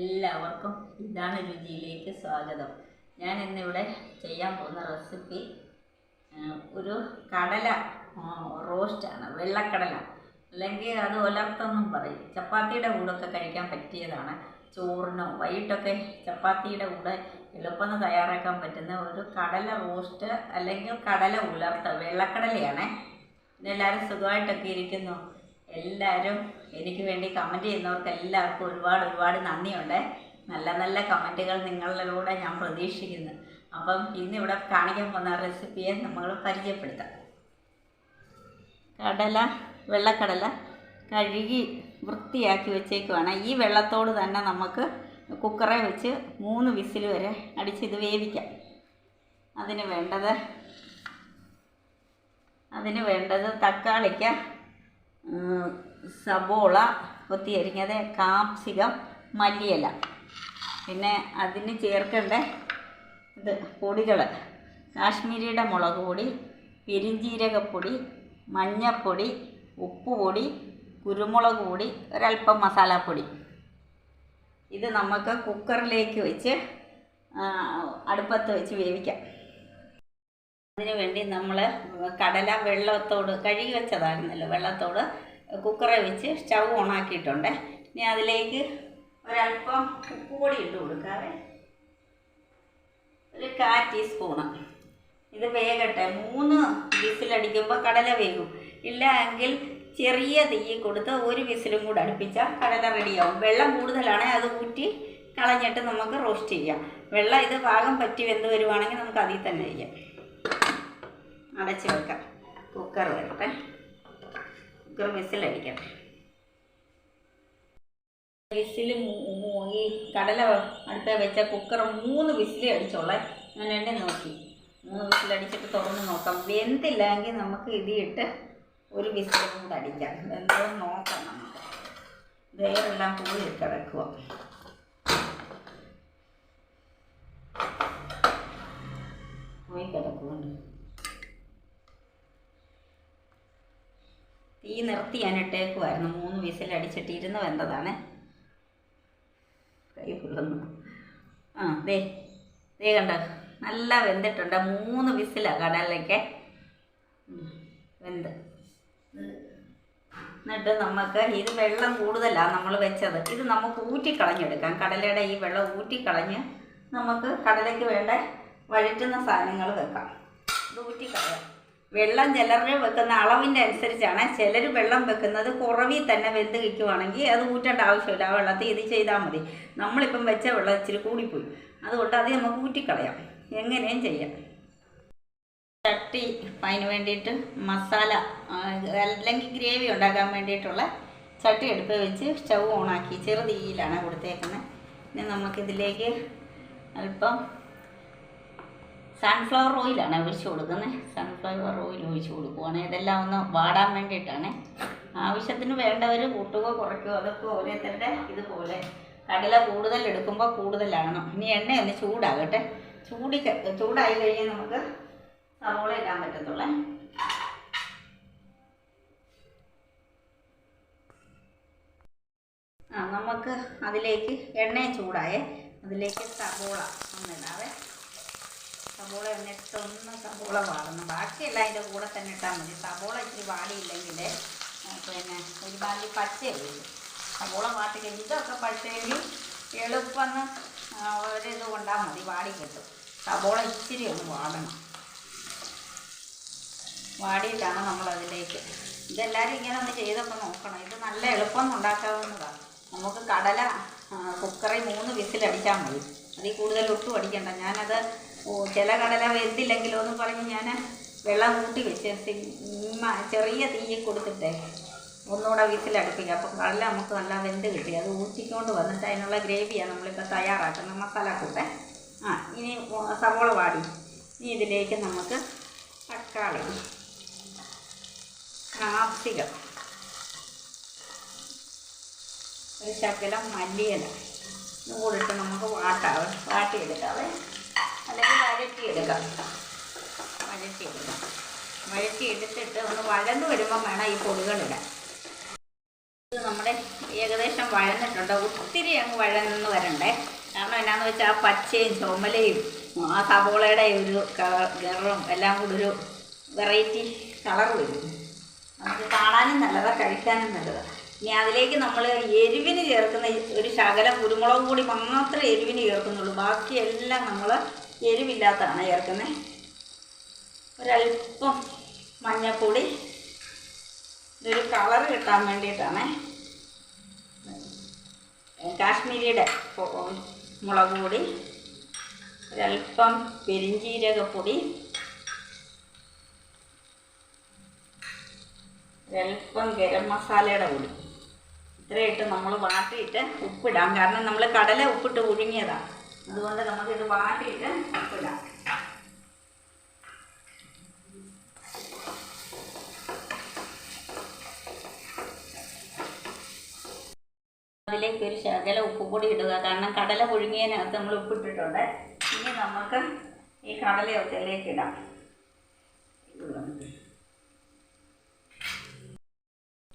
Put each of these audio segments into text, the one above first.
എല്ലാവർക്കും ഇതാണ് രുചിയിലേക്ക് സ്വാഗതം. ഞാൻ ഇന്നിവിടെ ചെയ്യാൻ പോകുന്ന റെസിപ്പി ഒരു കടല റോസ്റ്റാണ് വെള്ളക്കടല. അല്ലെങ്കിൽ അത് ഒലർത്തെന്നും പറയും. ചപ്പാത്തിയുടെ കൂടെയൊക്കെ കഴിക്കാൻ പറ്റിയതാണ്. ചോറിനോ വൈകിട്ടൊക്കെ ചപ്പാത്തിയുടെ കൂടെ എളുപ്പം തയ്യാറാക്കാൻ പറ്റുന്ന ഒരു കടല റോസ്റ്റ് അല്ലെങ്കിൽ കടല ഉലർത്ത വെള്ളക്കടലയാണേ. എല്ലാവരും സുഖമായിട്ടൊക്കെ ഇരിക്കുന്നു. എല്ലാവരും എനിക്ക് വേണ്ടി കമന്റ് ചെയ്യുന്നവർക്ക് എല്ലാവർക്കും ഒരുപാട് ഒരുപാട് നന്ദിയുണ്ട്. നല്ല നല്ല കമന്റുകൾ നിങ്ങളിലൂടെ ഞാൻ പ്രതീക്ഷിക്കുന്നു. അപ്പം ഇന്നിവിടെ കാണിക്കാൻ പോകുന്ന റെസിപ്പിയെ നമ്മൾ പരിചയപ്പെടുത്താം. കടല വെള്ളക്കടല കഴുകി വൃത്തിയാക്കി വെച്ചേക്കുവാണ്. ഈ വെള്ളത്തോട് തന്നെ നമുക്ക് കുക്കറെ വെച്ച് മൂന്ന് വിസിൽ വരെ അടിച്ചിത് വേവിക്കാം. അതിന് വേണ്ടത് അതിന് വേണ്ടത് തക്കാളിക്ക ഉം, കൊത്തി അരിഞ്ഞത് കാപ്സികം മല്ലിയില. പിന്നെ അതിന് ചേർക്കേണ്ട ഇത് പൊടികൾ കാശ്മീരിയുടെ മുളക് പൊടി പെരിഞ്ചീരകപ്പൊടി മഞ്ഞൾപ്പൊടി ഉപ്പുപൊടി കുരുമുളക് പൊടി ഒരല്പം മസാലപ്പൊടി. ഇത് നമുക്ക് കുക്കറിലേക്ക് വെച്ച് അടുപ്പത്ത് വെച്ച് വേവിക്കാം. അതിന് വേണ്ടി നമ്മൾ കടല വെള്ളത്തോട് കഴുകി വെച്ചതായിരുന്നല്ലോ വെള്ളത്തോട് കുക്കറെ വെച്ച് സ്റ്റൗ ഓണാക്കിയിട്ടുണ്ട് ഇനി അതിലേക്ക് ഒരല്പം ഉപ്പുപൊടി ഇട്ട് കൊടുക്കാവേ. ഒരു കാ ടീസ്പൂണ്. ഇത് വേകട്ടെ. മൂന്ന് വിസിലടിക്കുമ്പോൾ കടല വേകും. ഇല്ല എങ്കിൽ ചെറിയ തീ കൊടുത്ത് ഒരു വിസിലും കൂടെ അടുപ്പിച്ചാൽ കടല റെഡിയാവും. വെള്ളം കൂടുതലാണെങ്കിൽ അത് ഊറ്റി കളഞ്ഞിട്ട് നമുക്ക് റോസ്റ്റ് ചെയ്യാം. വെള്ളം ഇത് പാകം പറ്റി വെന്ത് വരുവാണെങ്കിൽ നമുക്ക് അതിൽ തന്നെ ചെയ്യാം. അടച്ച് വെക്കാം. കുക്കർ വരട്ടെ കുക്കർ വിസിലടിക്കട്ടെ വിസിൽ ഈ കടല അടുത്ത വെച്ച കുക്കർ മൂന്ന് വിസിലി അടിച്ചോളെ. ഞാൻ എന്നെ നോക്കി. മൂന്ന് വിസിലടിച്ചിട്ട് തുറന്ന് നോക്കാം. വെന്തില്ലെങ്കിൽ നമുക്ക് ഇതിട്ട് ഒരു വിസിലും കൂടെ അടിക്കാം. വെന്തോ നോക്കാം നമുക്ക്. വേറെല്ലാം കൂടി കിടക്കുക തീ നിർത്തി ഞാൻ ഇട്ടേക്കുമായിരുന്നു മൂന്ന് വിസിലടിച്ചിട്ട് ഇരുന്ന് വെന്തതാണ് കൈ ഫുള്ളൊന്നു ആ ദേ ദേ കണ്ട? നല്ല വെന്തിട്ടുണ്ട്. മൂന്ന് വിസിലാണ് കടലിലേക്ക്. വെന്ത്. എന്നിട്ട് നമുക്ക് ഇത് വെള്ളം കൂടുതലാണ് നമ്മൾ വെച്ചത്. ഇത് നമുക്ക് ഊറ്റിക്കളഞ്ഞെടുക്കാം. കടലയുടെ ഈ വെള്ളം ഊറ്റിക്കളഞ്ഞ് നമുക്ക് കടലയ്ക്ക് വേണ്ട വഴറ്റുന്ന സാധനങ്ങൾ വെക്കാം. ഇത് ഊറ്റിക്കളയാം. വെള്ളം ചിലരുടെ വെക്കുന്ന അളവിന്റെ അനുസരിച്ചാണ് ചിലർ വെള്ളം വെക്കുന്നത് കുറവിൽ തന്നെ വെന്ത് കിട്ടുവാണെങ്കിൽ അത് ഊറ്റേണ്ട ആവശ്യമില്ല. ആ വെള്ളത്തിൽ ഇത് ചെയ്താൽ മതി. നമ്മളിപ്പം വെച്ച വെള്ളം ഇച്ചിരി കൂടിപ്പോയി. അതുകൊണ്ട് അത് നമുക്ക് ഊറ്റിക്കളയാം. എങ്ങനെയും ചെയ്യാം. ചട്ടി അതിന് വേണ്ടിയിട്ട് മസാല അല്ലെങ്കിൽ ഗ്രേവി ഉണ്ടാക്കാൻ വേണ്ടിയിട്ടുള്ള ചട്ടി എടുപ്പ് വെച്ച് സ്റ്റൗ ഓണാക്കി ചെറുതീയിലാണ് കൊടുത്തേക്കുന്നത്. ഇനി നമുക്കിതിലേക്ക് അല്പം സൺഫ്ലവർ ഓയിലാണ് ഒഴിച്ച് കൊടുക്കുന്നത് സൺഫ്ലവർ ഓയിൽ ഒഴിച്ച് കൊടുക്കുവാണ്. ഇതെല്ലാം ഒന്ന് വാടാൻ വേണ്ടിയിട്ടാണ്. ആവശ്യത്തിന് വേണ്ടവർ കൂട്ടുകയോ കുറയ്ക്കുകയോ അതൊക്കെ ഓരോരുത്തരുടെ ഇതുപോലെ കടല കൂടുതൽ എടുക്കുമ്പോൾ കൂടുതലാകണം ഇനി എണ്ണ ഒന്ന് ചൂടാകട്ടെ. ചൂടി ചൂടായി കഴിഞ്ഞാൽ നമുക്ക് സവോള ഇടാൻ പറ്റത്തുള്ളേ. ആ നമുക്ക് അതിലേക്ക് എണ്ണയും ചൂടായേ. അതിലേക്ക് സവോള ഒന്നിടാവേ. സബോള എന്നിട്ട് ഒന്ന് സബോള വാടണം. ബാക്കിയെല്ലാം അതിന്റെ കൂടെ തന്നെ ഇട്ടാൽ മതി. സബോള ഇച്ചിരി വാടിയില്ലെങ്കിൽ പിന്നെ ഒരുമാതിരി പച്ചയല്ലേ സബോള വാട്ടി ഇതൊക്കെ പച്ചയെങ്കിൽ എളുപ്പം ഒരിത് കൊണ്ടാൽ മതി വാടി കിട്ടും. സബോള ഇച്ചിരി ഒന്ന് വാടണം. വാടിയിട്ടാണ് നമ്മളതിലേക്ക് ഇതെല്ലാവരും ഇങ്ങനെ ഒന്ന് ചെയ്തൊക്കെ നോക്കണം. ഇത് നല്ല എളുപ്പം ഉണ്ടാക്കാവുന്നതാണ് നമുക്ക് കടല കുക്കറി മൂന്ന് വിസിലടിച്ചാൽ മതി. അതിൽ കൂടുതൽ ഒട്ടും അടിക്കണ്ട. ഞാനത് ഓ, ചില കടല വെന്തില്ലെങ്കിലോ എന്ന് പറഞ്ഞ് ഞാൻ വെള്ളം കൂട്ടി വെച്ച് ചെറിയ തീയിൽ കൊടുത്തിട്ടേ ഒന്നുകൂടെ വീട്ടിലടുപ്പിക്കുക അപ്പം കടല നമുക്ക് നല്ല വെന്ത് കിട്ടി. അത് ഊറ്റിക്കൊണ്ട് വന്നിട്ട് അതിനുള്ള ഗ്രേവിയാണ് നമ്മളിപ്പോൾ തയ്യാറാക്കുന്നത്. മസാല കൂട്ടെ ആ ഇനി സവോള വാടി. ഇനി ഇതിലേക്ക് നമുക്ക് തക്കാളി കാപ്സികം ഒരു ശകലം മല്ലിയില. ഇതും കൂടെ ഇട്ട് നമുക്ക് വാട്ടാവേ വാട്ടിയെടുക്കാവേ വഴറ്റിയെടുത്തിട്ട് ഒന്ന് വഴന്ന് വരുമ്പോൾ വേണം ഈ പൊടികളിടാൻ ഇത് നമ്മുടെ ഏകദേശം വഴന്നിട്ടുണ്ട്. ഒത്തിരി അങ്ങ് വഴന്നു വരണ്ടേ. കാരണം എന്നാന്ന് വെച്ചാൽ പച്ചയും ചുമലയും ആ സവോളയുടെ ഒരു കളർ ഗറും എല്ലാം കൂടി ഒരു വെറൈറ്റി കളർ വരും. നമുക്ക് കാണാനും നല്ലതാണ് കഴിക്കാനും നല്ലതാണ് ഇനി അതിലേക്ക് നമ്മൾ എരിവിന് ചേർക്കുന്ന ഒരു ശകലം കുരുമുളക് കൂടി മാത്രമേ എരിവിന് ചേർക്കുന്നുള്ളൂ. ബാക്കി എല്ലാം നമ്മൾ എരിവില്ലാത്തതാണ് ചേർക്കുന്നത് ഒരല്പം മഞ്ഞൾപ്പൊടി ഇതൊരു കളർ കിട്ടാൻ വേണ്ടിയിട്ടാണ്. കാശ്മീരിയുടെ മുളക് പൊടി ഒരല്പം പെരിഞ്ചീരകപ്പൊടി ഒരല്പം ഗരം മസാലയുടെ പൊടി. ഇത്രയിട്ട് നമ്മൾ വാട്ടിയിട്ട് ഉപ്പിടാം. കാരണം നമ്മൾ കടല ഉപ്പിട്ട് പുഴുങ്ങിയതാണ് അതുകൊണ്ട് നമുക്കിത് വാട്ടിയിട്ട് ഉപ്പിടാം. അതിലേക്ക് ഒരു ശകല ഉപ്പ് കൂടി ഇടുക. കാരണം കടല പുഴുങ്ങിയതിനകത്ത് നമ്മൾ ഉപ്പിട്ടിട്ടുണ്ട്. ഇനി നമുക്ക് ഈ കടലയൊക്കെ ഇതിലേക്ക് ഇടാം.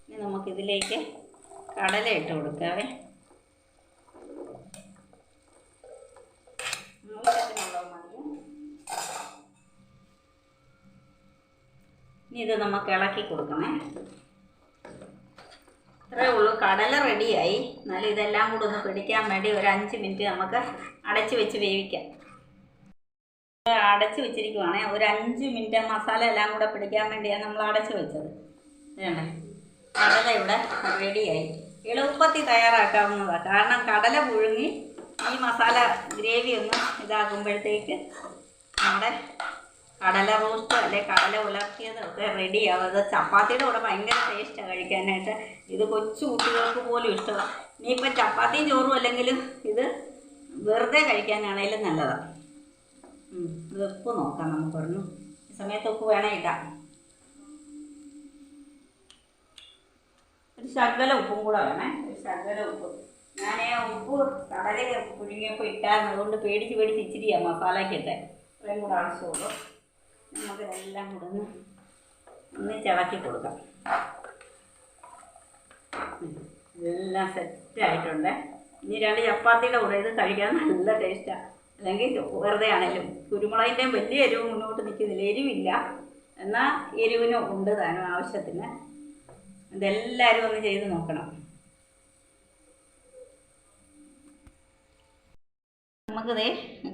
ഇനി നമുക്കിതിലേക്ക് കടല ഇട്ട് കൊടുക്കാവേ. ഇനി ഇത് നമുക്ക് ഇളക്കി കൊടുക്കണേ. ഇത്രയേ ഉള്ളൂ. കടല റെഡിയായി. എന്നാലും ഇതെല്ലാം കൂടെ ഒന്ന് പിടിക്കാൻ വേണ്ടി ഒരു അഞ്ച് മിനിറ്റ് നമുക്ക് അടച്ചു വെച്ച് വേവിക്കാം. അടച്ചു വെച്ചിരിക്കുവാണേ. ഒരു അഞ്ച് മിനിറ്റ് മസാല എല്ലാം കൂടെ പിടിക്കാൻ വേണ്ടിയാണ് നമ്മൾ അടച്ചു വെച്ചത്. കടല ഇവിടെ റെഡിയായി. എളുപ്പത്തിൽ തയ്യാറാക്കാവുന്നതാണ് കാരണം കടല പുഴുങ്ങി ഈ മസാല ഗ്രേവി ഒന്ന് ഇതാക്കുമ്പോഴത്തേക്ക് നമ്മുടെ കടല റോസ്റ്റ് അല്ലെ? കടല ഉലർത്തിയതൊക്കെ റെഡിയാവും അത് ചപ്പാത്തിയുടെ കൂടെ ഭയങ്കര ടേസ്റ്റാണ് കഴിക്കാനായിട്ട്. ഇത് കൊച്ചു കുട്ടികൾക്ക് പോലും ഇഷ്ടമാണ് ഇനിയിപ്പോൾ ചപ്പാത്തിയും ചോറും അല്ലെങ്കിലും ഇത് വെറുതെ കഴിക്കാനാണേലും നല്ലതാണ് ഇത് ഉപ്പ് നോക്കാം നമുക്കൊരെണ്ണം. ഈ സമയത്ത് ഉപ്പ് വേണേ ഇടാം. ഒരു ശകല ഉപ്പും കൂടെ വേണേ. ഒരു ശകല ഉപ്പ്. ഞാൻ ആ ഉപ്പ് കടലിൽ പുഴുങ്ങിയപ്പോൾ ഇട്ടായിരുന്നു അതുകൊണ്ട് പേടിച്ച് പേടിച്ച് ഇച്ചിരിയാണ് മസാലയ്ക്കിട്ടെ ഇത്രയും കൂടെ ആവശ്യമുള്ളൂ. നമുക്ക് ഇതെല്ലാം കൂടെ ഒന്ന് ഒന്ന് ചിളക്കി കൊടുക്കാം. എല്ലാം സെറ്റ് ആയിട്ടുണ്ട്. ഇനി രണ്ട് ചപ്പാത്തിയുടെ കൂടെ ഇത് കഴിക്കാൻ നല്ല ടേസ്റ്റാണ് അല്ലെങ്കിൽ വെറുതെ ആണെങ്കിലും. കുരുമുളകിന്റെയും വലിയ എരിവ് മുന്നോട്ട് നിൽക്കുന്നില്ല എരിവില്ല. എന്നാൽ എരിവിനും ഉണ്ട് താനും ആവശ്യത്തിന്. ഇതെല്ലാവരും ഒന്ന് ചെയ്ത് നോക്കണം. നമുക്കിത്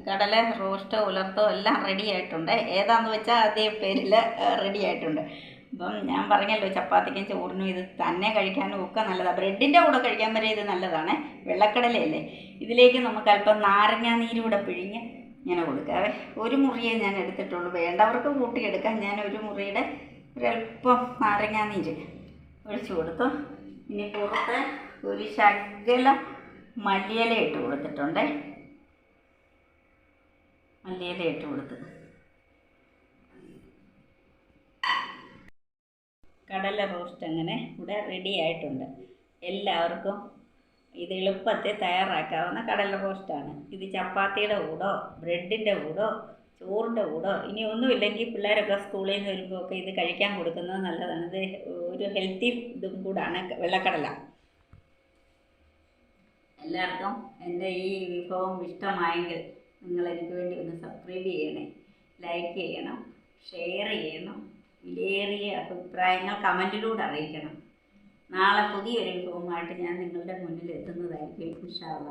കടല റോസ്റ്റോ ഉലർത്തോ എല്ലാം റെഡി ആയിട്ടുണ്ട്. ഏതാന്ന് വെച്ചാൽ അതേ പേരിൽ റെഡി ആയിട്ടുണ്ട്. അപ്പം ഞാൻ പറഞ്ഞല്ലോ ചപ്പാത്തിക്കും ചോറിനും ഇത് തന്നെ കഴിക്കാനും ഒക്കെ നല്ലതാണ് ബ്രെഡിന്റെ കൂടെ കഴിക്കാൻ വരെ ഇത് നല്ലതാണ്. വെള്ളക്കടലയല്ലേ? ഇതിലേക്ക് നമുക്ക് അല്പം നാരങ്ങ നീരൂടെ പിഴിഞ്ഞ് ഇങ്ങനെ കൊടുക്കാവേ. ഒരു മുറിയേ ഞാൻ എടുത്തിട്ടുള്ളൂ. വേണ്ടവർക്ക് കൂട്ടിയെടുക്കാം. ഞാൻ ഒരു മുറിയുടെ ഒരല്പം നാരങ്ങ നീര് ഒഴിച്ചു കൊടുത്തു. ഇനി പുറത്ത് ഒരു ശകലം മല്ലിയില ഇട്ട് കൊടുത്തിട്ടുണ്ടേ. മല്ലിയില ഇട്ട് കൊടുത്ത്. കടല റോസ്റ്റ് അങ്ങനെ ഇവിടെ റെഡി ആയിട്ടുണ്ട്. എല്ലാവർക്കും ഇത് എളുപ്പത്തിൽ തയ്യാറാക്കാവുന്ന കടല റോസ്റ്റാണ് ഇത് ചപ്പാത്തിയുടെ കൂടോ ബ്രെഡിന്റെ കൂടോ ചോറിന്റെ കൂടോ ഇനി ഒന്നുമില്ലെങ്കിൽ പിള്ളേരൊക്കെ സ്കൂളിൽ നിന്ന് വരുമ്പോൾ ഒക്കെ ഇത് കഴിക്കാൻ കൊടുക്കുന്നത് നല്ലതാണ്. ഇത് ഒരു ഹെൽത്തി ഇതും കൂടാണ് വെള്ളക്കടല. എല്ലാവർക്കും എന്റെ ഈ വിഭവം ഇഷ്ടമായെങ്കിൽ നിങ്ങൾ എനിക്ക് വേണ്ടി ഒന്ന് സബ്സ്ക്രൈബ് ചെയ്യണേ. ലൈക്ക് ചെയ്യണം ഷെയർ ചെയ്യണം വിലയേറിയ അഭിപ്രായങ്ങൾ കമന്റിലൂടെ അറിയിക്കണം. നാളെ പുതിയൊരു വിഭവമായിട്ട് ഞാൻ നിങ്ങളുടെ മുന്നിൽ എത്തുന്നതായിരിക്കും ഇൻഷാല്ല